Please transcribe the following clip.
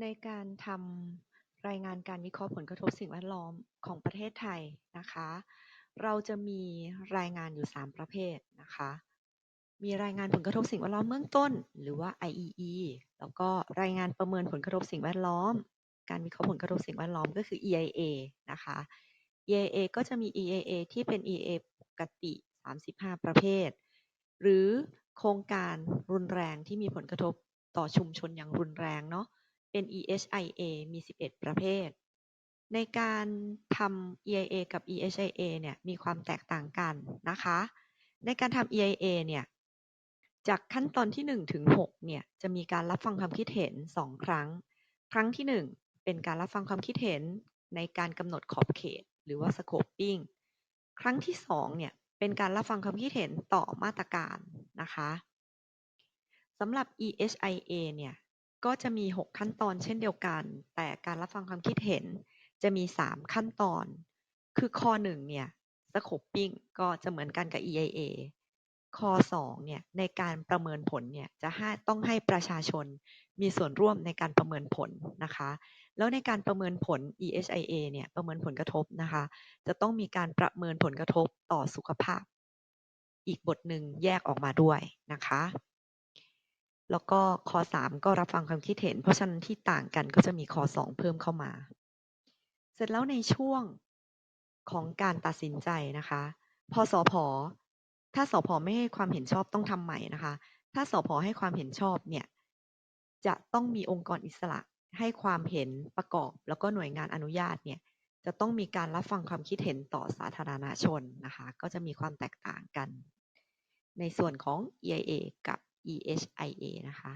ในการทำรายงานการวิเคราะห์ผลกระทบสิ่งแวดล้อมของประเทศไทยนะคะ เราจะมีรายงานอยู่ 3 ประเภทนะคะ มีรายงานผลกระทบสิ่งแวดล้อมเบื้องต้น หรือว่า IEE แล้วก็รายงานประเมินผลกระทบสิ่งแวดล้อม การวิเคราะห์ผลกระทบสิ่งแวดล้อมก็คือ EIA นะคะ EIA ก็จะมี EIA ที่เป็น EIA ปกติ 35 ประเภท หรือโครงการรุนแรงที่มีผลกระทบต่อชุมชนอย่างรุนแรงเนาะ เป็น EHIA มี 11 ประเภท ในการทำ EIA กับ EHIA เนี่ยมีความแตกต่างกันนะคะ ในการทำ EIA เนี่ยจากขั้นตอนที่ 1 ถึง 6 เนี่ย จะมีการรับฟังความคิดเห็น 2 ครั้ง ครั้งที่ 1 เป็นการรับฟังความคิดเห็นในการกำหนดขอบเขต หรือว่า scoping ครั้งที่ 2 เนี่ย เป็นการรับฟังความคิดเห็นต่อมาตรการนะคะสำหรับ EHIA เนี่ย ก็จะมี 6 ขั้นตอนเช่นเดียวกัน แต่การรับฟังความคิดเห็นจะมี 3 ขั้นตอน คือข้อ 1 เนี่ย scoping ก็จะเหมือนกันกับ EIA ข้อ 2 เนี่ยในการประเมินผลเนี่ยจะให้ต้องให้ประชาชนมีส่วนร่วมในการประเมินผลนะคะ แล้วในการประเมินผล EHIA เนี่ยประเมินผลกระทบนะคะ จะต้องมีการประเมินผลกระทบต่อสุขภาพ อีกบทหนึ่งแยกออกมาด้วยนะคะ แล้วก็ข้อ 3 ก็รับฟังความคิดเห็น เพราะฉะนั้นที่ต่างกันก็จะมีข้อ 2 เพิ่มเข้ามา เสร็จแล้วในช่วงของการตัดสินใจนะคะพอสอพอถ้าสพไม่ให้ความเห็นชอบต้องทำใหม่นะคะ ถ้าสพให้ความเห็นชอบเนี่ยจะต้องมีองค์กรอิสระให้ความเห็นประกอบ แล้วก็หน่วยงานอนุญาตเนี่ยจะต้องมีการรับฟังความคิดเห็นต่อสาธารณชนนะคะ ก็จะมีความแตกต่างกัน ในส่วนของ EIA กับ EHIA นะคะ